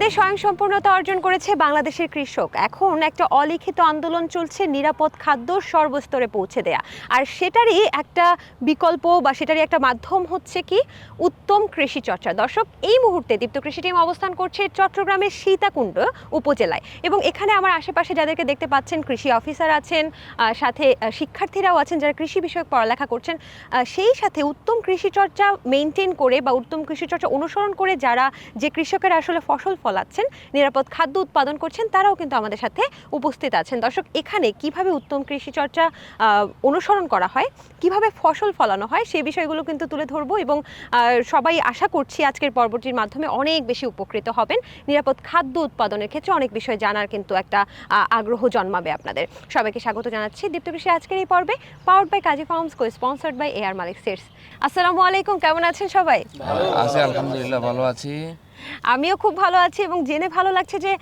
খাদ্যে স্বয়ংসম্পূর্ণতা অর্জন করেছে বাংলাদেশের কৃষক। এখন একটা অলিখিত আন্দোলন চলছে, নিরাপদ খাদ্য সর্বস্তরে পৌঁছে দেয়া। আর সেটারই একটা বিকল্প বা সেটারই একটা মাধ্যম হচ্ছে কি? উত্তম কৃষি চর্চা। দর্শক, এই মুহূর্তে দীপ্ত কৃষি টিম অবস্থান করছে চট্টগ্রামের সীতাকুণ্ড উপজেলায়। এবং এখানে আমার আশেপাশে যাদেরকে দেখতে পাচ্ছেন, কৃষি অফিসার আছেন সাথে শিক্ষার্থীরাও আছেন যারা কৃষি বিষয়ক পড়ালেখা করছেন সেই সাথে উত্তম কৃষি চর্চা মেনটেন করে বা উত্তম কৃষি চর্চা অনুসরণ করে যারা যে কৃষকেরা আসলে ফসল ফলাচ্ছেন নিরাপদ খাদ্য উৎপাদন করছেন তারাও কিন্তু আমাদের সাথে উপস্থিত আছেন। দর্শক এখানে কীভাবে উত্তম কৃষি চর্চা অনুসরণ করা হয় কীভাবে ফসল ফলানো হয় সেই বিষয়গুলো কিন্তু তুলে ধরবো এবং সবাই আশা করছি আজকের পর্বটির মাধ্যমে অনেক বেশি উপকৃত হবেন। নিরাপদ খাদ্য উৎপাদনের ক্ষেত্রে অনেক বিষয় জানার কিন্তু একটা আগ্রহ জন্মাবে আপনাদের। সবাইকে স্বাগত জানাচ্ছি দীপ্ত কৃষি আজকের এই পর্বে powered by Kazi farms co sponsored by A R Malik seeds আসসালামু আলাইকুম কেমন আছেন সবাই? আছি আলহামদুলিল্লাহ ভালো আছি। আমিও খুব ভালো আছি এবং জেনে ভালো লাগছে যে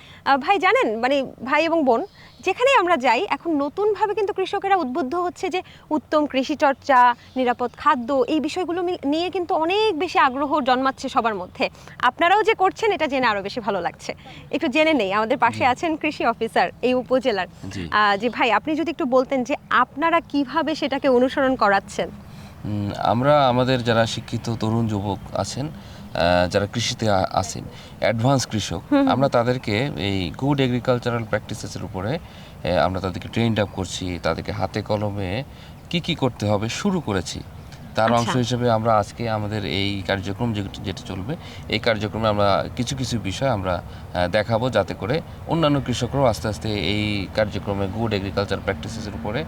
ভাই জানেন মানে ভাই এবং বোন যেখানেই আমরা যাই এখন নতুনভাবে কিন্তু কৃষকেরা উদ্বুদ্ধ হচ্ছে যে উত্তম কৃষি চর্চা নিরাপদ খাদ্য এই বিষয়গুলো নিয়ে কিন্তু অনেক বেশি আগ্রহ জন্মাচ্ছে সবার মধ্যে। আপনারাও যে করছেন এটা জেনে আরও বেশি ভালো লাগছে। একটু জেনে নেই আমাদের পাশে আছেন কৃষি অফিসার এই উপজেলার। যে ভাই আপনি যদি একটু বলতেন যে আপনারা কীভাবে সেটাকে অনুসরণ করাচ্ছেন? আমরা আমাদের যারা শিক্ষিত তরুণ যুবক আছেন যারা কৃষিতে আ- আছেন অ্যাডভান্স কৃষক আমরা তাদেরকে এই গুড এগ্রিকালচারাল প্র্যাকটিসেসের উপরে আমরা তাদেরকে ট্রেন্ড আপ করছি তাদেরকে হাতে কলমে কি কি করতে হবে শুরু করেছি তার অংশ আচ্ছা। হিসেবে আমরা আজকে আমাদের এই কার্যক্রম যেটা চলবে এই কার্যক্রমে আমরা কিছু কিছু বিষয় আমরা দেখাবো যাতে করে অন্যান্য কৃষকরাও আস্তে আস্তে এই কার্যক্রমে গুড এগ্রিকালচার প্র্যাকটিসেসের উপরে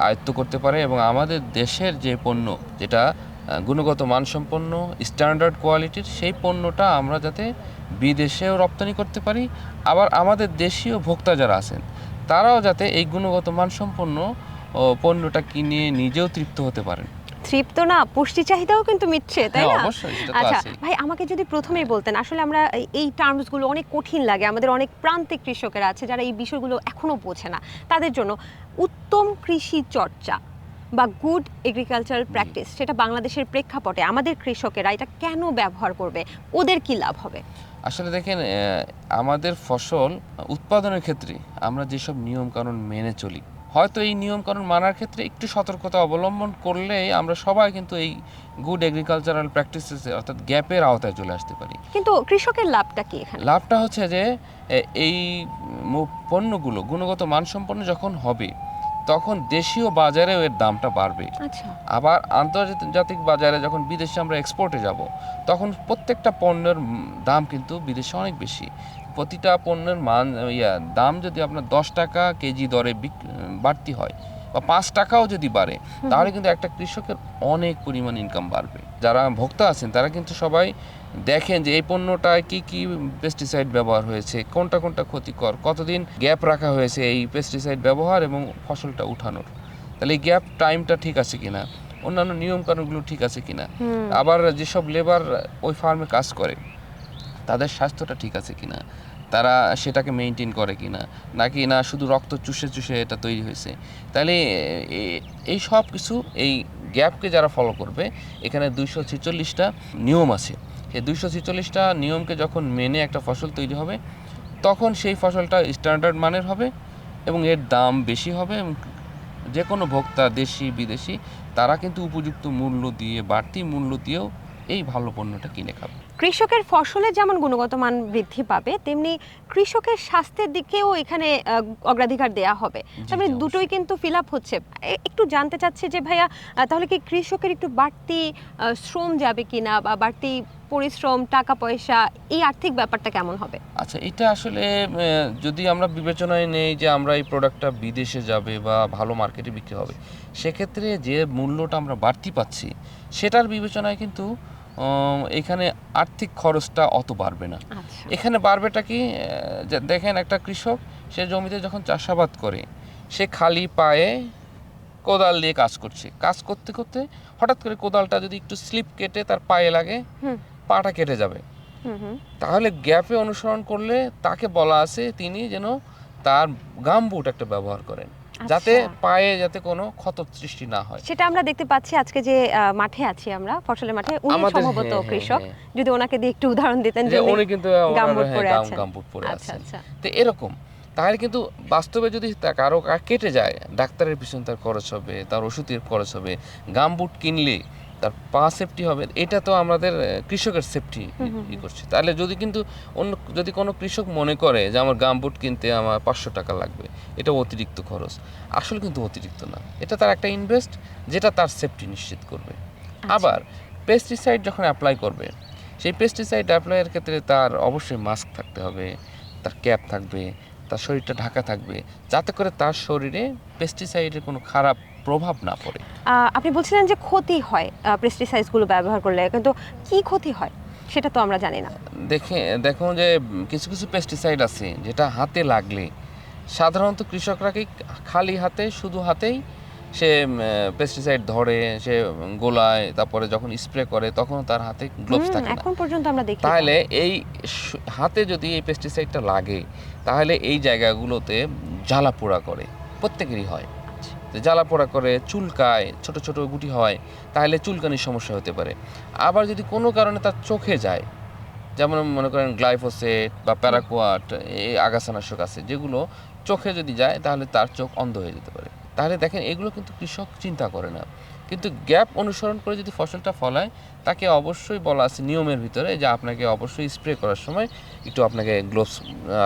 আয়ত্ত করতে পারে এবং আমাদের দেশের যে পণ্য যেটা গুণগত মানসম্পন্ন স্ট্যান্ডার্ড কোয়ালিটির সেই পণ্যটা আমরা যাতে বিদেশেও রপ্তানি করতে পারি। আবার আমাদের দেশীয় ভোক্তা যারা আছেন তারাও যাতে এই গুণগত মানসম্পন্ন পণ্যটা কিনে নিজেও তৃপ্ত হতে পারেন। তৃপ্ত না পুষ্টি চাহিদাও কিন্তু মিটছে তাই হ্যাঁ, না? আচ্ছা ভাই আমাকে যদি প্রথমেই বলতেন আসলে আমরা এই- এই টার্মসগুলো অনেক কঠিন লাগে আমাদের অনেক প্রান্তিক কৃষকেরা আছে যারা এই বিষয়গুলো এখনও বোঝে না। তাদের জন্য উত্তম কৃষি চর্চা বা গুড এগ্রিকালচারাল প্র্যাকটিস সেটা বাংলাদেশের প্রেক্ষাপটে আমাদের কৃষকেরা এটা কেন ব্যবহার করবে? ওদের কি লাভ হবে? আসলে দেখেন আমাদের ফসল উৎপাদনের ক্ষেত্রে আমরা যেসব নিয়ম কানুন মেনে চলি হয়তো এই নিয়ম কানুন মানার ক্ষেত্রে একটু সতর্কতা অবলম্বন করলেই আমরা সবাই কিন্তু এই গুড এগ্রিকালচারাল প্র্যাকটিসেস অর্থাৎ গ্যাপের আওতায় চলে আসতে পারি। কিন্তু কৃষকের লাভটা কি এখানে? লাভটা হচ্ছে যে এই পণ্যগুলো গুণগত মানসম্পন্ন যখন হবে তখন দেশীয় বাজারেও এর দামটা বাড়বে। আচ্ছা। আবার আন্তর্জাতিক বাজারে যখন বিদেশে আমরা এক্সপোর্টে যাব তখন প্রত্যেকটা পণ্যের দাম কিন্তু বিদেশে অনেক বেশি। প্রতিটা পণ্যের মান ইয়া দাম যদি আপনার দশ টাকা কেজি দরে বাড়তি হয় বা পাঁচ টাকাও যদি বাড়ে তাহলে কিন্তু একটা কৃষকের অনেক পরিমাণ ইনকাম বাড়বে। যারা ভোক্তা আছেন তারা কিন্তু সবাই দেখেন যে এই পণ্যটায় কি কি পেস্টিসাইড ব্যবহার হয়েছে কোনটা কোনটা ক্ষতিকর কতদিন গ্যাপ রাখা হয়েছে এই পেস্টিসাইড ব্যবহার এবং ফসলটা উঠানোর তাহলে এই গ্যাপ টাইমটা ঠিক আছে কিনা অন্যান্য নিয়মকানুনগুলো ঠিক আছে কিনা। আবার যেসব লেবার ওই ফার্মে কাজ করে তাদের স্বাস্থ্যটা ঠিক আছে কিনা তারা সেটাকে মেনটেন করে কিনা, নাকি না শুধু রক্ত চুষে চুষে এটা তৈরি হয়েছে? তাহলে এই সব কিছু, এই গ্যাপকে যারা ফলো করবে, এখানে দুইশো ছেচল্লিশটা নিয়ম আছে। সেই দুইশো ছেচল্লিশটা নিয়মকে যখন মেনে একটা ফসল তৈরি হবে, তখন সেই ফসলটা স্ট্যান্ডার্ড মানের হবে এবং এর দাম বেশি হবে যে কোনো ভোক্তা, দেশি, বিদেশি, তারা কিন্তু উপযুক্ত মূল্য দিয়ে, বাড়তি মূল্য দিয়েও এই ভালো পণ্যটা কিনে খাবে। কৃষকের ফসলে যেমন গুণগত মান বৃদ্ধি পাবে তেমনি কৃষকের স্বাস্থ্যের দিকেও এখানে অগ্রাধিকার দেয়া হবে। তার মানে দুটোই কিন্তু ফিল আপ হচ্ছে। একটু জানতে চাচ্ছি যে ভাইয়া তাহলে কি কৃষকের একটু বাড়তি শ্রম যাবে কিনা বা বাড়তি পরিশ্রম টাকা পয়সা এই আর্থিক ব্যাপারটা কেমন হবে? আচ্ছা এটা আসলে যদি আমরা বিবেচনায় নেই যে আমরা এই প্রোডাক্টটা বিদেশে যাবে বা ভালো মার্কেটে বিক্রি হবে সেক্ষেত্রে যে মূল্যটা আমরা বাড়তি পাচ্ছি সেটার বিবেচনায় কিন্তু এখানে আর্থিক খরচটা অত বাড়বে না। আচ্ছা। এখানে বাড়বেটা কি যে দেখেন একটা কৃষক সে জমিতে যখন চাষাবাদ করে সে খালি পায়ে কোদাল দিয়ে কাজ করছে। কাজ করতে করতে হঠাৎ করে কোদালটা যদি একটু স্লিপ কেটে তার পায়ে লাগে পাটা কেটে যাবে। তাহলে গ্যাপে অনুসরণ করলে তাকে বলা আছে তিনি যেন তার গাম বুট একটা ব্যবহার করেন। যাতে আচ্ছা। পায়ে যাতে কোনো ক্ষত সৃষ্টি না হয় সেটা আমরা দেখতে পাচ্ছি আজকে যে মাঠে আছি আমরা ফসলের মাঠে উনি সম্ভবত হ্যাঁ, হ্যাঁ, কৃষক হ্যাঁ। যদি ওনাকে দিয়ে একটু উদাহরণ দিতেন যে উনি কিন্তু গামবুট পরে আছেন। গামবুট পরে আচ্ছা আছেন আচ্ছা তো এরকম তাহলে কিন্তু বাস্তবে যদি তা কারও কেটে যায় ডাক্তারের পিছন তার খরচ হবে তার ওষুধের খরচ হবে গামবুট কিনলে তার পা সেফটি হবে এটা তো আমাদের কৃষকের সেফটি ই করছে। তাহলে যদি কিন্তু অন্য যদি কোনো কৃষক মনে করে যে আমার গামবুট কিনতে আমার পাঁচশো টাকা লাগবে এটা অতিরিক্ত খরচ। আসলে কিন্তু অতিরিক্ত না। এটা তার একটা ইনভেস্ট যেটা তার সেফটি নিশ্চিত করবে। আবার পেস্টিসাইড যখন অ্যাপ্লাই করবে সেই পেস্টিসাইড অ্যাপ্লাইয়ের ক্ষেত্রে তার অবশ্যই মাস্ক থাকতে হবে তার ক্যাপ থাকবে তার শরীরটা ঢাকা থাকবে যাতে করে তার শরীরে পেস্টিসাইডের কোনো খারাপ প্রভাব না পড়ে। আপনি বলছিলেন যে ক্ষতি হয় পেস্টিসাইডসগুলো ব্যবহার করলে কিন্তু কি ক্ষতি হয় সেটা তো আমরা জানি না। দেখে দেখুন যে কিছু কিছু পেস্টিসাইড আছে যেটা হাতে লাগলে সাধারণত কৃষকরা কি খালি হাতে শুধু হাতেই সে পেস্টিসাইড ধরে সে গোলায় তারপরে যখন স্প্রে করে তখন তার হাতে গ্লোভস থাকে না। এখন পর্যন্ত আমরা দেখি। তাহলে এই হাতে যদি এই পেস্টিসাইডটা লাগে তাহলে এই জায়গাগুলোতে জ্বালা পোড়া করে প্রত্যেকেরই হয়। জ্বালা পোড়া করে চুলকায় ছোট ছোট গুটি হয়, তাহলে চুলকানির সমস্যা হতে পারে। আবার যদি কোনো কারণে তার চোখে যায়, যেমন মনে করেন গ্লাইফোসেট বা প্যারাকোয়াট এই আগাছানাশক আছে, যেগুলো চোখে যদি যায়, তাহলে তার চোখ অন্ধ হয়ে যেতে পারে। তাহলে দেখেন, এগুলো কিন্তু কৃষক চিন্তা করে না। কিন্তু গ্যাপ অনুসরণ করে যদি ফসলটা ফলায় তাকে অবশ্যই বলা আছে নিয়মের ভিতরে যে আপনাকে অবশ্যই স্প্রে করার সময় একটু আপনাকে গ্লোভস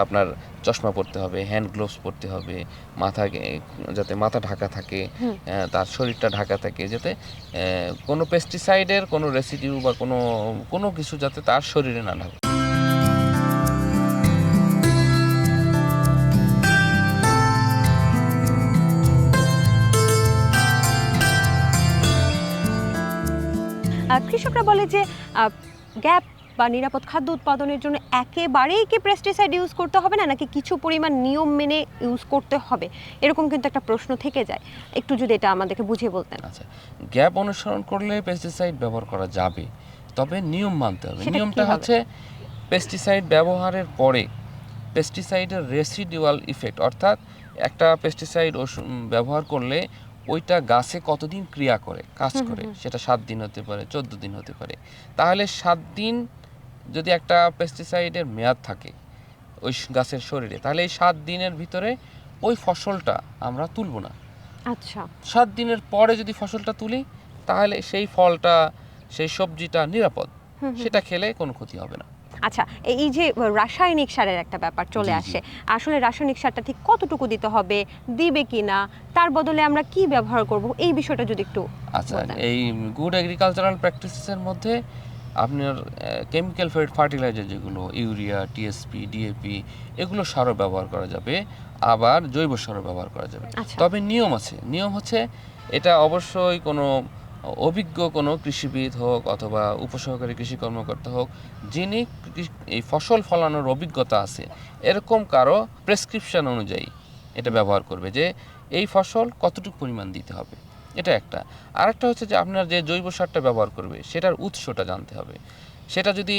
আপনার চশমা পরতে হবে হ্যান্ড গ্লোভস পরতে হবে মাথাকে যাতে মাথা ঢাকা থাকে তার শরীরটা ঢাকা থাকে যাতে কোনো পেস্টিসাইডের কোনো রেসিডিউ বা কোনো কোনো কিছু যাতে তার শরীরে না ঢাকে। কৃষকরা বলে যে গ্যাপ বা নিরাপদ খাদ্য উৎপাদনের জন্য একেবারেই কি পেস্টিসাইড ইউজ করতে হবে না নাকি কিছু পরিমাণ নিয়ম মেনে ইউজ করতে হবে? এরকম কিন্তু একটা প্রশ্ন থেকে যায়। একটু যদি এটা আমাদেরকে বুঝিয়ে বলতেন। আচ্ছা গ্যাপ অনুসরণ করলে পেস্টিসাইড ব্যবহার করা যাবে তবে নিয়ম মানতে হবে। নিয়মটা হচ্ছে পেস্টিসাইড ব্যবহারের পরে পেস্টিসাইডের রেসিডুয়াল ইফেক্ট অর্থাৎ একটা পেস্টিসাইড ব্যবহার করলে ওইটা গাছে কতদিন ক্রিয়া করে কাজ করে? সেটা সাত দিন হতে পারে চোদ্দ দিন হতে পারে। তাহলে সাত দিন যদি একটা পেস্টিসাইডের মেয়াদ থাকে ওই গাছের শরীরে তাহলে এই সাত দিনের ভিতরে ওই ফসলটা আমরা তুলব না। আচ্ছা। সাত দিনের পরে যদি ফসলটা তুলি তাহলে সেই ফলটা সেই সবজিটা নিরাপদ। সেটা খেলে কোনো ক্ষতি হবে না। আচ্ছা এই- যে রাসায়নিক সারের একটা ব্যাপার চলে। আসে আসলে রাসায়নিক সারটা ঠিক কতটুকু দিতে হবে দিবে কি না তার বদলে আমরা কি ব্যবহার করব এই বিষয়টা যদি একটু আচ্ছা এই গুড এগ্রিকালচারাল প্র্যাকটিসের মধ্যে আপনার কেমিক্যাল ফেড ফার্টিলাইজার যেগুলো ইউরিয়া টিএসপি ডিএপি এগুলো সারও ব্যবহার করা যাবে আবার জৈব সারও ব্যবহার করা যাবে আচ্ছা। তবে নিয়ম আছে নিয়ম হচ্ছে এটা অবশ্যই কোনো অভিজ্ঞ কোনো কৃষিবিদ হোক অথবা উপসহকারী কৃষি কর্মকর্তা হোক, যিনি এই ফসল ফলানোর অভিজ্ঞতা আছে, এরকম কারও প্রেসক্রিপশন অনুযায়ী এটা ব্যবহার করবে যে এই ফসল কতটুকু পরিমাণ দিতে হবে। এটা একটা। আরেকটা হচ্ছে যে আপনার যে জৈব সারটা ব্যবহার করবে, সেটার উৎসটা জানতে হবে। সেটা যদি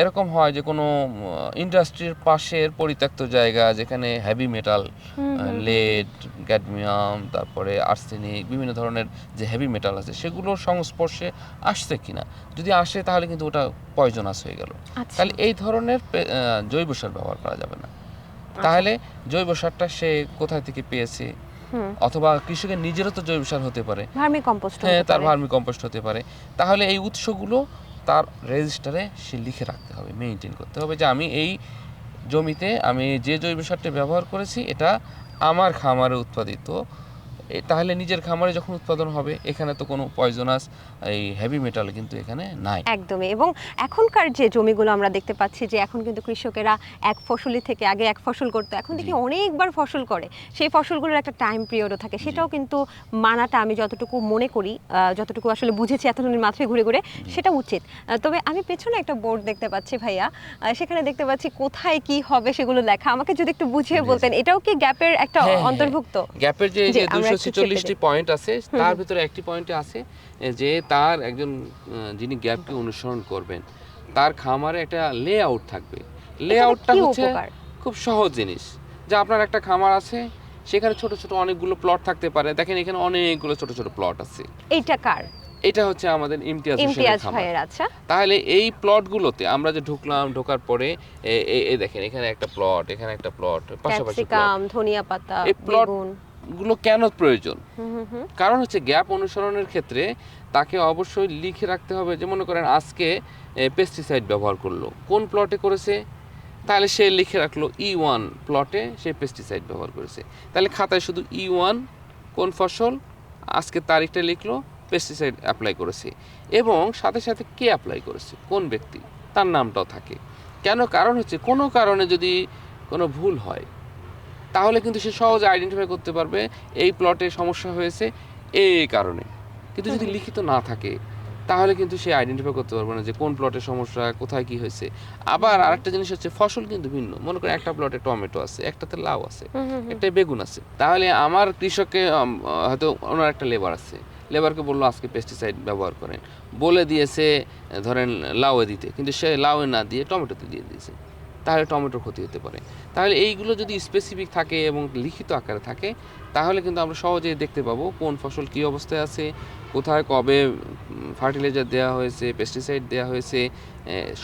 এরকম হয় যে কোনো ইন্ডাস্ট্রির পাশের পরিত্যক্ত জায়গা যেখানে হেভি মেটাল লেড ক্যাডমিয়াম তারপরে আর্সেনিক বিভিন্ন ধরনের যে হেভি মেটাল আছে সেগুলোর সংস্পর্শে আসছে কিনা? যদি আসে তাহলে কিন্তু ওটা পয়জনাস হয়ে গেল। আচ্ছা। তাহলে এই ধরনের জৈব সার ব্যবহার করা যাবে না। তাহলে জৈব সারটা সে কোথায় থেকে পেয়েছে? অথবা কৃষকের নিজেরও তো জৈব সার হতে পারে। ভার্মি কম্পোস্ট হ্যাঁ তার ভার্মি কম্পোস্ট হতে পারে। তাহলে এই উৎসগুলো তার রেজিস্টারে সে লিখে রাখতে হবে মেনটেন করতে হবে যে আমি এই জমিতে, আমি যে জৈব সারটা ব্যবহার করেছি, এটা আমার খামারে উৎপাদিত তাহলে নিজের খামারে যখন উৎপাদন হবে এখানে তো কোনো পয়জনাস এই হেভি মেটাল কিন্তু এখানে নাই। একদমই এবং এখনকার যে জমিগুলো আমরা দেখতে পাচ্ছি যে এখন কিন্তু কৃষকেরা এক ফসলি থেকে আগে এক ফসল করতো এখন দেখি অনেকবার ফসল করে। সেই ফসলগুলোর একটা টাইম পিরিয়ডও থাকে। সেটাও কিন্তু মানাটা আমি যতটুকু মনে করি যতটুকু আসলে বুঝেছি এতদিনের মাথায় ঘুরে ঘুরে সেটা উচিত। তবে আমি পেছনে একটা বোর্ড দেখতে পাচ্ছি ভাইয়া। সেখানে দেখতে পাচ্ছি কোথায় কি হবে সেগুলো লেখা। আমাকে যদি একটু বুঝিয়ে। বলতেন এটাও কি গ্যাপের একটা হ্যাঁ, হ্যাঁ, অন্তর্ভুক্ত? গ্যাপের যে দুশো ছেচল্লিশটি পয়েন্ট আছে। তার ভিতরে একটি পয়েন্টে আছে যে তার একজন যিনি গ্যাপকে অনুসরণ করবেন তার খামারে একটা লে আউট থাকবে লে আউটটা হচ্ছে খুব সহজ জিনিস যে আপনার একটা খামার আছে সেখানে ছোট ছোট অনেকগুলো প্লট থাকতে পারে। দেখেন এখানে অনেকগুলো ছোট ছোট প্লট আছে। এইটা কার? এটা হচ্ছে আমাদের ইমতিয়াজ হোসেনের ইমতিয়াজ ভাইয়ের আচ্ছা। তাহলে এই প্লটগুলোতে আমরা যে ঢুকলাম ঢোকার পরে এই দেখেন এখানে একটা প্লট এখানে একটা প্লট পাশাপাশি ক্যাপসিকাম ধনিয়া পাতা বেগুন। গুলো কেন প্রয়োজন? হুম হুম হুম। কারণ হচ্ছে গ্যাপ অনুসরণের ক্ষেত্রে তাকে অবশ্যই লিখে রাখতে হবে যে মনে করেন আজকে পেস্টিসাইড ব্যবহার করল। কোন প্লটে করেছে? তাহলে সে লিখে রাখল ই ওয়ান প্লটে সে পেস্টিসাইড ব্যবহার করেছে। তাহলে খাতায় শুধু ই ওয়ান কোন ফসল? আজকে তারিখটা লিখলো পেস্টিসাইড অ্যাপ্লাই করেছে। এবং সাথে সাথে কে অ্যাপ্লাই করেছে? কোন ব্যক্তি? তার নামটাও থাকে। কেন? কারণ হচ্ছে কোনো কারণে যদি কোনো ভুল হয় তাহলে কিন্তু সে সহজে আইডেন্টিফাই করতে পারবে এই প্লটে সমস্যা হয়েছে এই কারণে। কিন্তু যদি লিখিত না থাকে তাহলে কিন্তু সে আইডেন্টিফাই করতে পারবে না যে কোন প্লটে সমস্যা কোথায় কি হয়েছে। আবার আরেকটা জিনিস হচ্ছে ফসল কিন্তু ভিন্ন। মনে করেন একটা প্লটে টমেটো আছে একটাতে লাউ আছে। একটা বেগুন আছে। তাহলে আমার কৃষককে হয়তো ওনার একটা লেবার আছে। লেবারকে বলল আজকে পেস্টিসাইড ব্যবহার করেন। বলে দিয়েছে ধরেন লাউয়ে দিতে। কিন্তু সে লাউয়ে না দিয়ে টমেটোতে দিয়ে দিয়েছে। তাহলে টমেটোর ক্ষতি হতে পারে। তাহলে এইগুলো যদি স্পেসিফিক থাকে এবং লিখিত আকারে থাকে তাহলে কিন্তু আমরা সহজেই দেখতে পাবো কোন ফসল কী অবস্থায় আছে কোথায় কবে ফার্টিলাইজার দেওয়া হয়েছে পেস্টিসাইড দেওয়া হয়েছে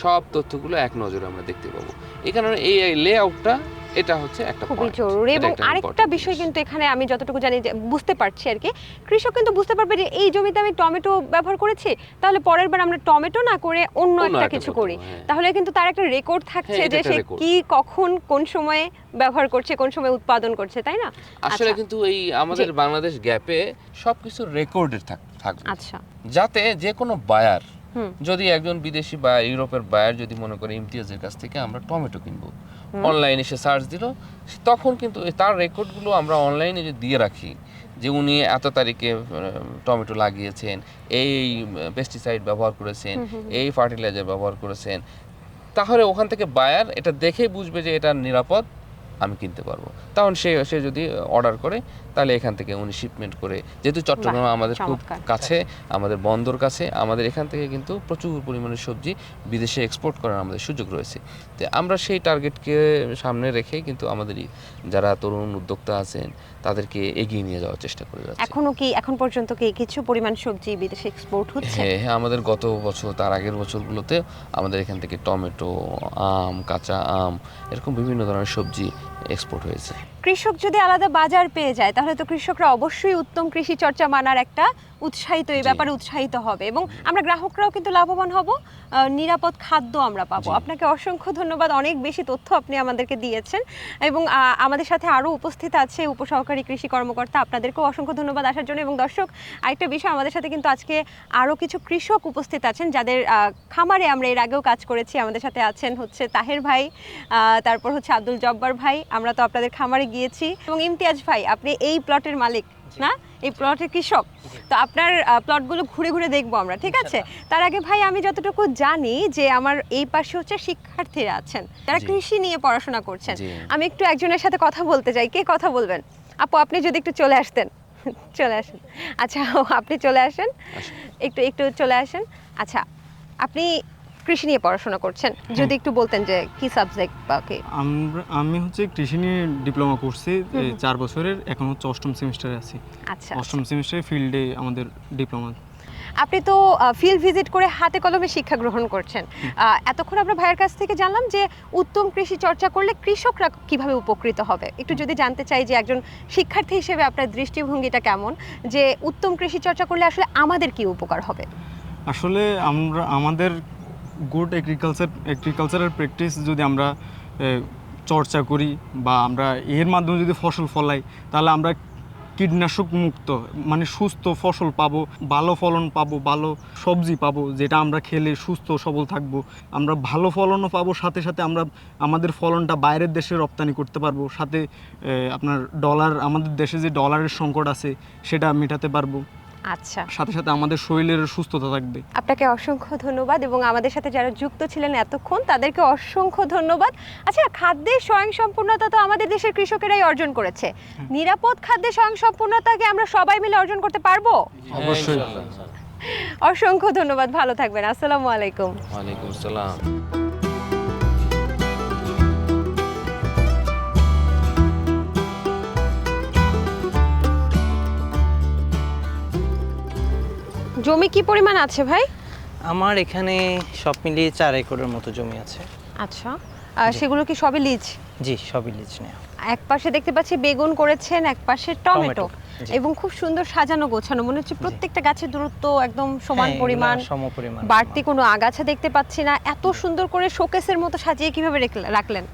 সব তথ্যগুলো এক নজরে আমরা দেখতে পাবো। এই কারণে এই লেআউটটা এটা হচ্ছে একটা খুবই জরুরি এবং আরেকটা বিষয় কিন্তু এখানে আমি যতটুকু জানি যে বুঝতে পারছি আর কি। কৃষক কিন্তু বুঝতে পারবে যে এই জমিতে আমি টমেটো ব্যবহার করেছি তাহলে পরের বার আমরা টমেটো না করে অন্য একটা কিছু করি। হ্যাঁ। তাহলে কিন্তু তার একটা রেকর্ড থাকছে হ্যাঁ, যে সে কি কখন কোন সময়ে ব্যবহার করছে কোন সময় উৎপাদন করছে তাই না? আসলে আচ্ছা। কিন্তু এই আমাদের বাংলাদেশ গ্যাপে সবকিছু রেকর্ডেড থাকবে। আচ্ছা। যাতে যে কোনো বায়ার যদি একজন বিদেশি বা ইউরোপের বায়ার যদি মনে করে ইমতিয়াজের কাছ থেকে আমরা টমেটো কিনবো অনলাইনে সে সার্চ দিল তখন কিন্তু তার রেকর্ডগুলো আমরা অনলাইনে যদি দিয়ে রাখি যে উনি এত তারিখে টমেটো লাগিয়েছেন এই পেস্টিসাইড ব্যবহার করেছেন এই ফার্টিলাইজার ব্যবহার করেছেন তাহলে ওখান থেকে বায়ার এটা দেখে বুঝবে যে এটা নিরাপদ আমি কিনতে পারব। তখন সে সে যদি অর্ডার করে তাহলে এখান থেকে উনি শিপমেন্ট করে যেহেতু চট্টগ্রাম আমাদের খুব কাছে আমাদের বন্দর কাছে আমাদের এখান থেকে কিন্তু প্রচুর পরিমাণে সবজি বিদেশে এক্সপোর্ট করার আমাদের সুযোগ রয়েছে। তো আমরা সেই টার্গেটকে সামনে রেখে কিন্তু আমাদের যারা তরুণ উদ্যোক্তা আছেন তাদেরকে এগিয়ে নিয়ে যাওয়ার চেষ্টা করে যাচ্ছে। এখনও কি এখন পর্যন্ত কি কিছু পরিমাণ সবজি বিদেশে এক্সপোর্ট হচ্ছে? হ্যাঁ হ্যাঁ আমাদের গত বছর তার আগের বছরগুলোতে আমাদের এখান থেকে টমেটো আম কাঁচা আম এরকম বিভিন্ন ধরনের সবজি এক্সপোর্ট হয়েছে। কৃষক যদি আলাদা বাজার পেয়ে যায়, তাহলে তো কৃষকরা অবশ্যই উত্তম কৃষি চর্চা মানার একটা উৎসাহিত এই ব্যাপারে উৎসাহিত হবে এবং আমরা গ্রাহকরাও কিন্তু লাভবান হব। নিরাপদ খাদ্য আমরা পাবো। আপনাকে অসংখ্য ধন্যবাদ অনেক বেশি তথ্য আপনি আমাদেরকে দিয়েছেন এবং আমাদের সাথে আরও উপস্থিত আছে উপসহকারী কৃষি কর্মকর্তা। আপনাদেরকেও অসংখ্য ধন্যবাদ আসার জন্য এবং দর্শক আরেকটা বিষয় আমাদের সাথে কিন্তু আজকে আরও কিছু কৃষক উপস্থিত আছেন যাদের খামারে আমরা এর আগেও কাজ করেছি। আমাদের সাথে আছেন হচ্ছে তাহের ভাই তারপর হচ্ছে আব্দুল জব্বার ভাই। আমরা তো আপনাদের খামারে গিয়েছি। এবং ইমতিয়াজ ভাই আপনি এই প্লটের মালিক। না? এই প্লটের কৃষক। তো আপনার প্লটগুলো ঘুরে ঘুরে দেখব আমরা ঠিক আছে? তার আগে ভাই আমি যতটুকু জানি যে আমার এই পাশে হচ্ছে শিক্ষার্থীরা আছেন। তারা কৃষি নিয়ে পড়াশোনা করছেন। আমি একটু একজনের সাথে কথা বলতে চাই। কে কথা বলবেন? আপু আপনি যদি একটু চলে আসতেন। চলে আসেন। আচ্ছা আপনি চলে আসেন। একটু একটু চলে আসেন। আচ্ছা আপনি কৃষি নিয়ে পড়াশোনা করছেন। যদি একটু বলতেন যে কি সাবজেক্ট বা কি? আমরা আমি হচ্ছে কৃষি নিয়ে ডিপ্লোমা করছি চার বছরের এখন হচ্ছে অষ্টম সেমিস্টারে আছি। আচ্ছা অষ্টম সেমিস্টারে ফিল্ডে আমাদের ডিপ্লোমা আপনি তো ফিল্ড ভিজিট করে হাতে কলমে শিক্ষা গ্রহণ করছেন। এতক্ষণ আমরা ভাইয়ের কাছ থেকে জানলাম যে উত্তম কৃষি চর্চা করলে কৃষকরা কীভাবে উপকৃত হবে। একটু যদি জানতে চাই যে একজন শিক্ষার্থী হিসেবে আপনার দৃষ্টিভঙ্গিটা কেমন? যে উত্তম কৃষি চর্চা করলে আসলে আমাদের কি উপকার হবে? আসলে আমরা আমাদের গুড এগ্রিকালচার এগ্রিকালচারাল প্র্যাকটিস যদি আমরা চর্চা করি বা আমরা এর মাধ্যমে যদি ফসল ফলাই, তাহলে আমরা কীটনাশক মুক্ত মানে সুস্থ ফসল পাবো, ভালো ফলন পাবো, ভালো সবজি পাবো, যেটা আমরা খেলে সুস্থ সবল থাকব। আমরা ভালো ফলনও পাবো, সাথে সাথে আমরা আমাদের ফলনটা বাইরের দেশে রপ্তানি করতে পারব, সাথে আপনার ডলার আমাদের দেশে যে ডলারের সংকট আছে, সেটা মেটাতে পারব। আচ্ছা। সাথে সাথে আমাদের শরীরের সুস্থতা থাকবে। আপনাকে অসংখ্য ধন্যবাদ এবং আমাদের সাথে যারা যুক্ত ছিলেন এতক্ষণ তাদেরকে অসংখ্য ধন্যবাদ। আচ্ছা খাদ্যের স্বয়ংসম্পূর্ণতা তো আমাদের দেশের কৃষকেরাই অর্জন করেছে। নিরাপদ খাদ্যের স্বয়ংসম্পূর্ণতাকে আমরা সবাই মিলে অর্জন করতে পারব? অবশ্যই। হ্যাঁ, অসংখ্য ধন্যবাদ ভালো থাকবেন। আসসালামু আলাইকুম। ওয়ালাইকুম আসসালাম। জমি কি পরিমাণ আছে ভাই? আমার এখানে সব মিলিয়ে চার একরের মতো জমি আছে। আচ্ছা। আর সেগুলো কি সবই লিজ? জি সবই লিজ নেওয়া এক পাশে দেখতে পাচ্ছি বেগুন করেছেন এক পাশে টমেটো। এবং খুব সুন্দর সাজানো গোছানো মনে হচ্ছে প্রত্যেকটা গাছের দূরত্ব একদম সমান হ্যাঁ, পরিমাণ। সম পরিমাণ বাড়তি কোনো আগাছা দেখতে পাচ্ছি না। এত সুন্দর করে শোকেসের মতো সাজিয়ে কীভাবে রেখলে- রাখলেন?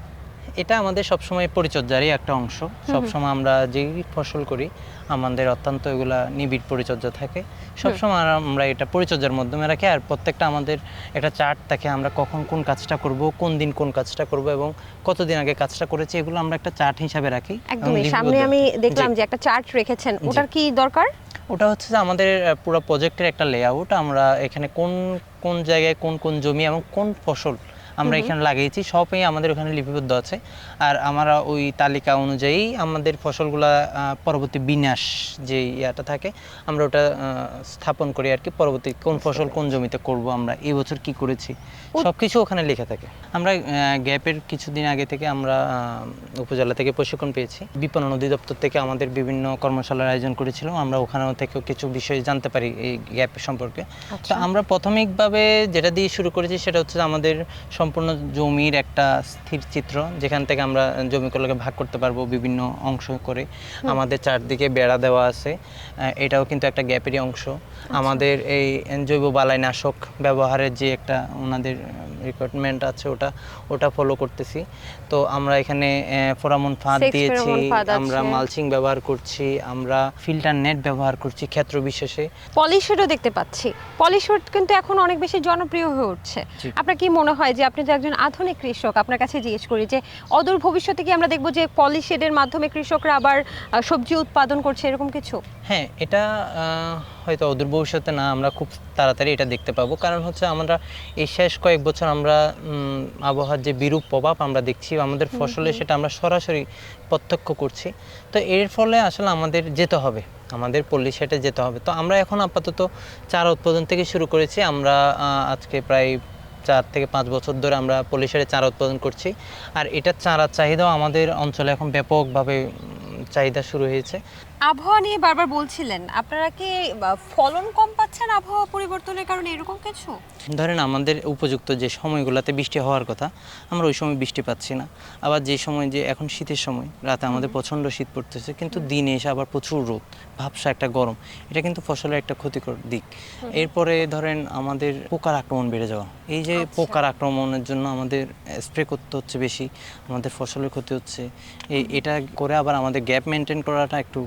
এটা আমাদের সবসময় পরিচর্যারই একটা অংশ। সবসময় আমরা যেই ফসল করি আমাদের অত্যন্ত এগুলা নিবিড় পরিচর্যা থাকে। সবসময় আমরা এটা পরিচর্যার মাধ্যমে রাখি। আর প্রত্যেকটা আমাদের একটা চার্ট থাকে আমরা কখন কোন কাজটা করব কোন দিন কোন কাজটা করব এবং কতদিন আগে কাজটা করেছি এগুলো আমরা একটা চার্ট হিসাবে রাখি একদমই। সামনে আমি। দেখলাম যে একটা চার্ট রেখেছেন। ওটার কি দরকার? ওটা হচ্ছে যে আমাদের পুরো প্রজেক্টের একটা লেআউট আমরা এখানে কোন কোন জায়গায় কোন কোন জমি এবং কোন ফসল আমরা এখানে লাগিয়েছি সবই আমাদের ওখানে লিপিবদ্ধ আছে। আর আমরা ওই তালিকা অনুযায়ী আমাদের ফসলগুলা পরবর্তী বিন্যাস যে ইয়াটা থাকে আমরা ওটা স্থাপন করি আর কি। পরবর্তী কোন ফসল কোন জমিতে করব আমরা এই বছর কি করেছি সব কিছু ওখানে লেখা থাকে। আমরা গ্যাপের কিছুদিন আগে থেকে আমরা উপজেলা থেকে প্রশিক্ষণ পেয়েছি। বিপণন অধিদপ্তর থেকে আমাদের বিভিন্ন কর্মশালার আয়োজন করেছিল। আমরা ওখানেও থেকেও কিছু বিষয় জানতে পারি এই গ্যাপ সম্পর্কে। তো আমরা প্রাথমিকভাবে যেটা দিয়ে শুরু করেছি সেটা হচ্ছে আমাদের সম্পূর্ণ জমির একটা স্থির চিত্র যেখান থেকে আমরা জমিগুলোকে ভাগ করতে পারব বিভিন্ন অংশ করে। আমাদের চারদিকে বেড়া দেওয়া আছে এটাও কিন্তু একটা গ্যাপেরই অংশ। আমাদের এই জৈব বালাইনাশক ব্যবহারের যে একটা ওনাদের রিকোয়ারমেন্ট আছে ওটা ওটা ফলো করতেছি। তো আমরা এখানে ফোরামন ফাঁদ দিয়েছি আমরা মালচিং ব্যবহার করছি আমরা ফিল্টার নেট ব্যবহার করছি ক্ষেত্র বিশেষে। পলিশেডও দেখতে পাচ্ছি। পলিশেড কিন্তু এখন অনেক বেশি জনপ্রিয় হয়ে উঠছে। আপনার কি মনে হয় যে আপনি তো একজন আধুনিক কৃষক আপনার কাছে জিজ্ঞেস করি যে অদূর ভবিষ্যতে কি আমরা দেখব যে পলিশেডের মাধ্যমে কৃষকরা আবার সবজি উৎপাদন করছে এরকম কিছু? হ্যাঁ এটা হয়তো অদূর ভবিষ্যতে না আমরা খুব তাড়াতাড়ি এটা দেখতে পাবো। কারণ হচ্ছে আমরা এই শেষ কয়েক বছর আমরা আবহাওয়ার যে বিরূপ প্রভাব আমরা দেখছি আমাদের ফসলে সেটা আমরা সরাসরি প্রত্যক্ষ করছি। তো এর ফলে আসলে আমাদের যেতে হবে আমাদের পল্লী সেটে যেতে হবে। তো আমরা এখন আপাতত চারা উৎপাদন থেকে শুরু করেছি। আমরা আজকে প্রায় চার থেকে পাঁচ বছর ধরে আমরা পলিশারে চারা উৎপাদন করছি। আর এটার চারার চাহিদাও আমাদের অঞ্চলে এখন ব্যাপকভাবে চাহিদা শুরু হয়েছে। আবহাওয়া নিয়ে বারবার বলছিলেন। আপনারা কি ফলন কম পাচ্ছেন আবহাওয়া পরিবর্তনের কারণে এরকম কিছু? ধরেন আমাদের উপযুক্ত যে সময়গুলোতে বৃষ্টি হওয়ার কথা আমরা ওই সময় বৃষ্টি পাচ্ছি না। আবার যে সময় যে এখন শীতের সময় রাতে আমাদের প্রচণ্ড শীত পড়তেছে কিন্তু দিনে এসে আবার প্রচুর রোদ ভাবসা একটা গরম এটা কিন্তু ফসলের একটা ক্ষতিকর দিক। এরপরে ধরেন আমাদের পোকার আক্রমণ বেড়ে যাওয়া এই যে পোকার আক্রমণের জন্য আমাদের স্প্রে করতে হচ্ছে বেশি আমাদের ফসলের ক্ষতি হচ্ছে এই এটা করে আবার আমাদের গ্যাপ মেনটেন করাটা একটু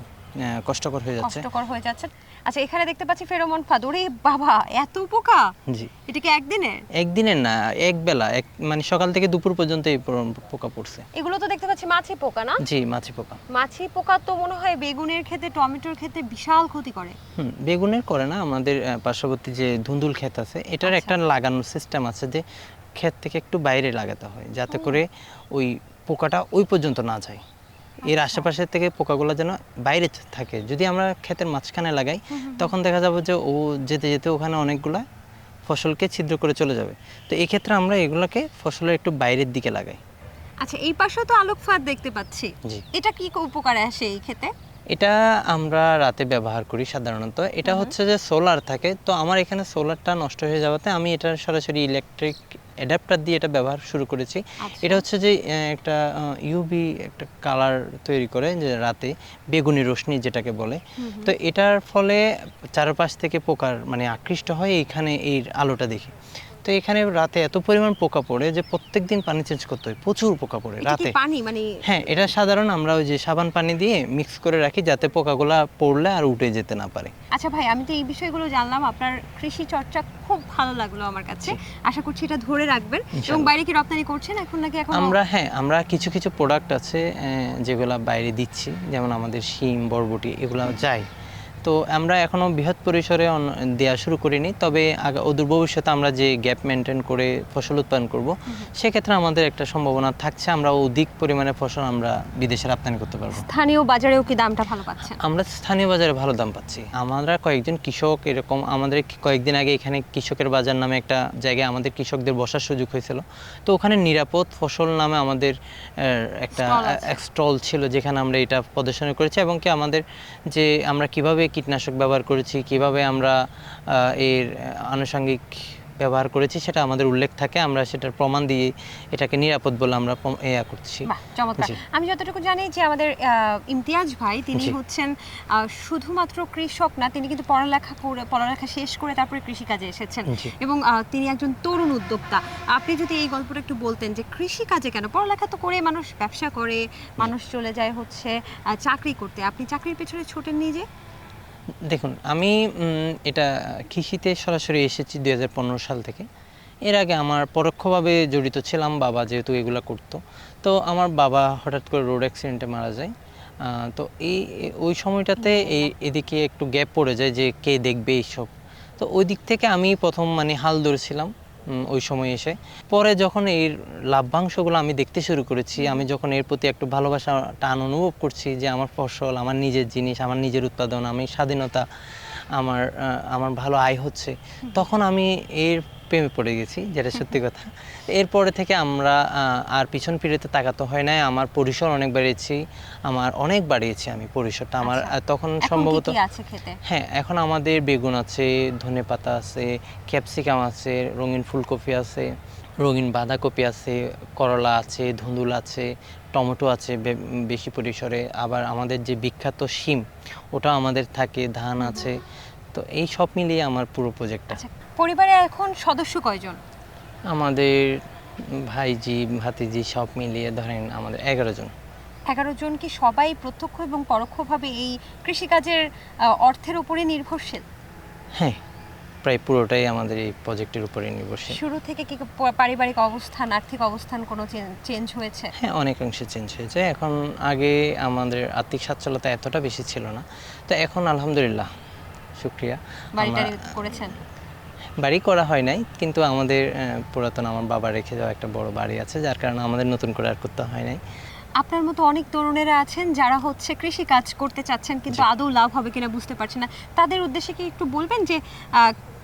কষ্টকর হয়ে যাচ্ছে। কষ্টকর হয়ে যাচ্ছে। আচ্ছা এখানে দেখতে পাচ্ছি ফেরোমন ফাঁদ। ওরে বাবা এত পোকা জি। এটা কি একদিনে? একদিনের না এক বেলা এক মানে সকাল থেকে দুপুর পর্যন্ত এই পোকা পড়ছে। এগুলো তো দেখতে পাচ্ছি মাছি পোকা না? জি মাছি পোকা। মাছি পোকা তো মনে হয় বেগুনের ক্ষেত্রে টমেটোর ক্ষেত্রে বিশাল ক্ষতি করে। হুম বেগুনের করে না আমাদের পার্শ্ববর্তী যে ধুন্দুল ক্ষেত আছে এটার একটা লাগানোর সিস্টেম আছে যে ক্ষেত থেকে একটু বাইরে লাগাতে হয় যাতে করে ওই পোকাটা ওই পর্যন্ত না যায়। এর আশেপাশে থেকে পোকাগুলো যেন বাইরে থাকে। যদি আমরা ক্ষেতের মাঝখানে লাগাই তখন দেখা যাবে যে ও যেতে যেতে ওখানে অনেকগুলা ফসলকে ছিদ্র করে চলে যাবে। তো এই ক্ষেত্রে আমরা এগুলোকে ফসলের একটু বাইরের দিকে লাগাই। আচ্ছা এই পাশে তো আলোক ফাঁদ দেখতে পাচ্ছি। এটা কি উপকারে আসে এই ক্ষেতে? এটা আমরা রাতে ব্যবহার করি সাধারণত। এটা হচ্ছে যে সোলার থাকে তো আমার এখানে সোলারটা নষ্ট হয়ে যাওয়াতে আমি এটা সরাসরি ইলেকট্রিক অ্যাডাপ্টার দিয়ে এটা ব্যবহার শুরু করেছি। এটা হচ্ছে যে একটা ইউবি একটা কালার তৈরি করে যে রাতে বেগুনি রশ্মি যেটাকে বলে। তো এটার ফলে চারপাশ থেকে পোকার মানে আকৃষ্ট হয় এইখানে এই আলোটা দেখে। তো এখানে রাতে এত পরিমাণ পোকা পড়ে যে প্রত্যেক দিন পানি চেঞ্জ করতে হয় প্রচুর পোকা পড়ে রাতে। পানি? মানে হ্যাঁ এটা সাধারণ আমরা ওই যে সাবান পানি দিয়ে মিক্স করে রাখি যাতে পোকাগুলা পড়লে আর উঠে যেতে না পারে। আচ্ছা ভাই আমি তো এই বিষয়গুলো জানলাম আপনার কৃষি চর্চা খুব ভালো লাগল আমার কাছে। আশা করছি এটা ধরে রাখবেন। এবং বাইরে কি রপ্তানি করছেন? এখন নাকি এখন আমরা হ্যাঁ আমরা কিছু কিছু প্রোডাক্ট আছে যেগুলা বাইরে দিচ্ছি যেমন আমাদের শিম বরবটি এগুলো যায়। তো আমরা এখনও বৃহৎ পরিসরে দেওয়া শুরু করিনি। তবে অদূর ভবিষ্যতে আমরা যে গ্যাপ মেনটেন করে ফসল উৎপাদন করব সেক্ষেত্রে আমাদের একটা সম্ভাবনা থাকছে। আমরা অধিক পরিমাণে ফসল আমরা বিদেশে রপ্তানি করতে পারব। স্থানীয় বাজারেও কি দামটা ভালো পাচ্ছেন আমরা স্থানীয় বাজারে ভালো দাম পাচ্ছি। আমরা কয়েকজন কৃষক এরকম আমাদের কয়েকদিন আগে এখানে কৃষকের বাজার নামে একটা জায়গায় আমাদের কৃষকদের বসার সুযোগ হয়েছিল। তো ওখানে নিরাপদ ফসল নামে আমাদের একটা স্টল ছিল যেখানে আমরা এটা প্রদর্শনী করেছি। এবং কি আমাদের যে আমরা কীভাবে কীটনাশক ব্যবহার করেছি কীভাবে আমরা এর আনুষঙ্গিক ব্যবহার করেছি সেটা আমাদের উল্লেখ থাকে আমরা সেটার প্রমাণ দিয়ে এটাকে নিরাপদ বলে আমরা ইয়া করছি। চমৎকার। আমি যতটুকু জানি যে আমাদের ইমতিয়াজ ভাই তিনি হচ্ছেন শুধুমাত্র কৃষক না তিনি কিন্তু পড়ালেখা করে পড়ালেখা শেষ করে তারপরে কৃষিকাজে এসেছেন। এবং তিনি একজন তরুণ উদ্যোক্তা। আপনি যদি এই গল্পটা একটু বলতেন যে কৃষিকাজে কেন? পড়ালেখা তো করে মানুষ ব্যবসা করে মানুষ চলে যায় হচ্ছে চাকরি করতে। আপনি চাকরির পেছনে ছোটেন নিজে দেখুন, আমি এটা কৃষিতে সরাসরি এসেছি দু হাজার পনেরো সাল থেকে। এর আগে আমার পরোক্ষভাবে জড়িত ছিলাম, বাবা যেহেতু এগুলো করতো। তো আমার বাবা হঠাৎ করে রোড অ্যাক্সিডেন্টে মারা যায়। তো এই, ওই সময়টাতে এই এদিকে একটু গ্যাপ পড়ে যায় যে কে দেখবে এইসব। তো ওই দিক থেকে আমি প্রথম মানে হাল ধরেছিলাম। ওই সময় এসে। পরে যখন এই লাভ্যাংশগুলো আমি দেখতে শুরু করেছি আমি যখন এর প্রতি একটু ভালোবাসা টান অনুভব করছি যে আমার ফসল আমার নিজের জিনিস আমার নিজের উৎপাদন আমি স্বাধীনতা আমার আমার ভালো আয় হচ্ছে তখন আমি এর প্রেমে পড়ে গেছি যেটা সত্যি কথা। এরপরে থেকে আমরা আর পিছন ফিরেতে তাকাতে হয় নাই। আমার পরিসর অনেক বাড়িয়েছি আমার অনেক বাড়িয়েছি আমি পরিসরটা। আমার আচ্ছা। তখন সম্ভবত হ্যাঁ এখন আমাদের বেগুন আছে ধনে পাতা আছে ক্যাপসিকাম আছে রঙিন ফুলকপি আছে রঙিন বাঁধাকপি আছে করলা আছে ধুন্দুল আছে টমেটো আছে বেশি পরিসরে। আবার আমাদের যে বিখ্যাত শিম ওটা আমাদের থাকে ধান আছে। তো এই সব মিলিয়ে আমার পুরো প্রজেক্টটা আচ্ছা পরিবারে এখন সদস্য কয়জন? আমাদের ভাইজি ভাতিজি সব মিলিয়ে ধরেন আমাদের এগারো জন। এগারো জন কি সবাই প্রত্যক্ষ এবং পরোক্ষভাবে এই কৃষিকাজের অর্থের উপরে নির্ভরশীল? হ্যাঁ প্রায় পুরোটাই আমাদের এই প্রজেক্টের উপরে নির্ভরশীল। শুরু থেকে কি পারিবারিক অবস্থান আর্থিক অবস্থান কোনো চেঞ্জ হয়েছে? হ্যাঁ অনেকাংশে চেঞ্জ হয়েছে। এখন আগে আমাদের আর্থিক সচ্ছলতা এতটা বেশি ছিল না। তো এখন আলহামদুলিল্লাহ শুক্রিয়া। বাড়িটা করেছেন? বাড়ি করা হয় নাই কিন্তু আমাদের পুরাতন আমার বাবা রেখে যাওয়া একটা বড় বাড়ি আছে যার কারণে আমাদের নতুন করে আর করতে হয় নাই। আপনার মতো অনেক তরুণেরা আছেন যারা হচ্ছে কৃষি কাজ করতে চাচ্ছেন কিন্তু আদৌ লাভ হবে কিনা বুঝতে পারছেন না। তাদের উদ্দেশ্যে কি একটু বলবেন যে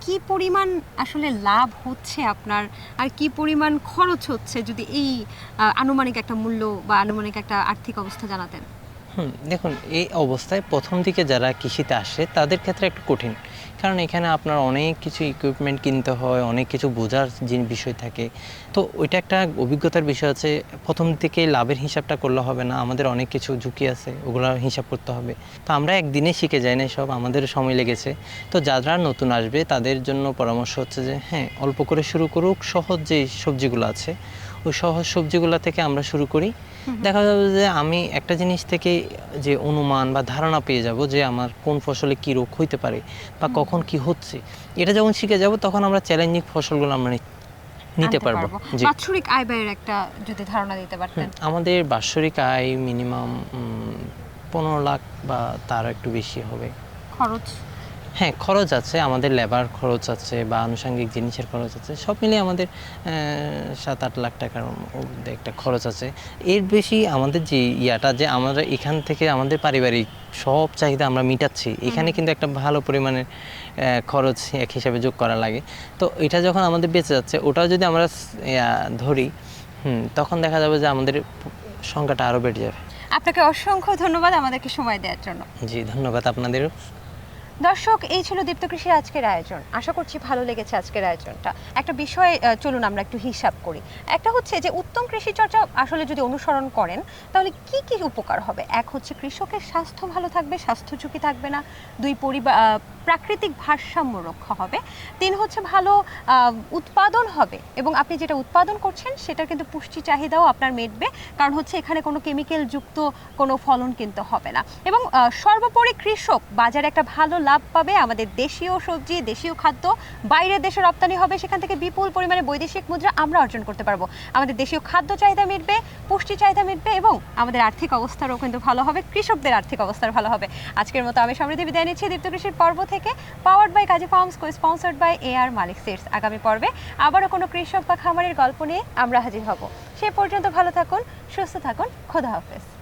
কি পরিমাণ আসলে লাভ হচ্ছে আপনার আর কি পরিমাণ খরচ হচ্ছে যদি এই আনুমানিক একটা মূল্য বা আনুমানিক একটা আর্থিক অবস্থা জানাতেন? হুম, দেখুন, এই অবস্থায় প্রথম দিকে যারা কৃষিতে আসে, তাদের ক্ষেত্রে একটু কঠিন। কারণ এখানে আপনার অনেক কিছু ইকুইপমেন্ট কিনতে হয়, অনেক কিছু বোঝার জিন- বিষয় থাকে। তো ওইটা একটা অভিজ্ঞতার বিষয় আছে প্রথম থেকে লাভের হিসাবটা করলে হবে না, আমাদের অনেক কিছু ঝুঁকি আছে, ওগুলো হিসাব করতে হবে। তো আমরা একদিনে শিখে যাই না সব, আমাদের সময় লেগেছে। তো যারা নতুন আসবে, তাদের জন্য পরামর্শ হচ্ছে যে হ্যাঁ অল্প করে শুরু করুক, সহজ যে সবজিগুলো আছে ওই সহজ সবজিগুলো থেকে আমরা শুরু করি। দেখা যাবে যে আমি একটা জিনিস থেকে যে অনুমান বা ধারণা পেয়ে যাব যে আমার কোন ফসলে কী রোগ হইতে পারে বা কখন কি হচ্ছে। এটা যখন শিখে যাব তখন আমরা চ্যালেঞ্জিং ফসলগুলো আমরা নিতে পারব। বাৎসরিক আয় ব্যয়ের একটা যদি ধারণা দিতে পারতেন। আমাদের বাৎসরিক আয় মিনিমাম পনেরো লাখ বা তার একটু বেশি হবে। খরচ? হ্যাঁ খরচ আছে আমাদের লেবার খরচ আছে বা আনুষঙ্গিক জিনিসের খরচ আছে সব মিলিয়ে আমাদের সাত আট লাখ টাকার একটা খরচ আছে। এর বেশি আমাদের যে ইয়াটা যে আমরা এখান থেকে আমাদের পারিবারিক সব চাহিদা আমরা মিটাচ্ছি এখানে কিন্তু একটা ভালো পরিমাণের খরচ এক হিসাবে যোগ করা লাগে। তো এটা যখন আমাদের বেঁচে যাচ্ছে ওটাও যদি আমরা ধরি হুম, তখন দেখা যাবে যে আমাদের সংখ্যাটা আরও বেড়ে যাবে। আপনাকে অসংখ্য ধন্যবাদ আমাদেরকে সময় দেওয়ার জন্য। জি ধন্যবাদ আপনাদেরও। দর্শক, এই ছিল দীপ্ত কৃষির আজকের আয়োজন। আশা করছি ভালো লেগেছে আজকের আয়োজনটা। একটা বিষয়ে চলুন আমরা একটু হিসাব করি। একটা হচ্ছে যে, উত্তম কৃষি চর্চা আসলে যদি অনুসরণ করেন, তাহলে কি কি উপকার হবে? এক হচ্ছে কৃষকের স্বাস্থ্য ভালো থাকবে, স্বাস্থ্য ঝুঁকি থাকবে না। দুই পরিবার প্রাকৃতিক ভারসাম্য রক্ষা হবে। তিন হচ্ছে ভালো উৎপাদন হবে। এবং আপনি যেটা উৎপাদন করছেন, সেটার কিন্তু পুষ্টি চাহিদাও আপনার মেটবে। কারণ হচ্ছে এখানে কোনো কেমিক্যাল যুক্ত কোনো ফলন কিন্তু হবে না। এবং সর্বোপরি কৃষক বাজারে একটা ভালো লাভ পাবে আমাদের দেশীয় সবজি, দেশীয় খাদ্য। বাইরের দেশে রপ্তানি হবে, সেখান থেকে বিপুল পরিমাণে বৈদেশিক মুদ্রা আমরা অর্জন করতে পারব। আমাদের দেশীয় খাদ্য চাহিদা মিটবে, পুষ্টি চাহিদা মিটবে এবং আমাদের আর্থিক অবস্থারও কিন্তু ভালো হবে, কৃষকদের আর্থিক অবস্থার ভালো হবে। আজকের মতো আমি সমৃদ্ধি বিদায় নিচ্ছি দীপ্ত কৃষির পর্ব থেকে powered by Kazi farms co sponsored by A R Malik seeds. আগামী পর্বে আবারও কোনো কৃষক বা খামারের গল্প নিয়ে আমরা হাজির হব। সে পর্যন্ত ভালো থাকুন, সুস্থ থাকুন, খোদা হাফেজ।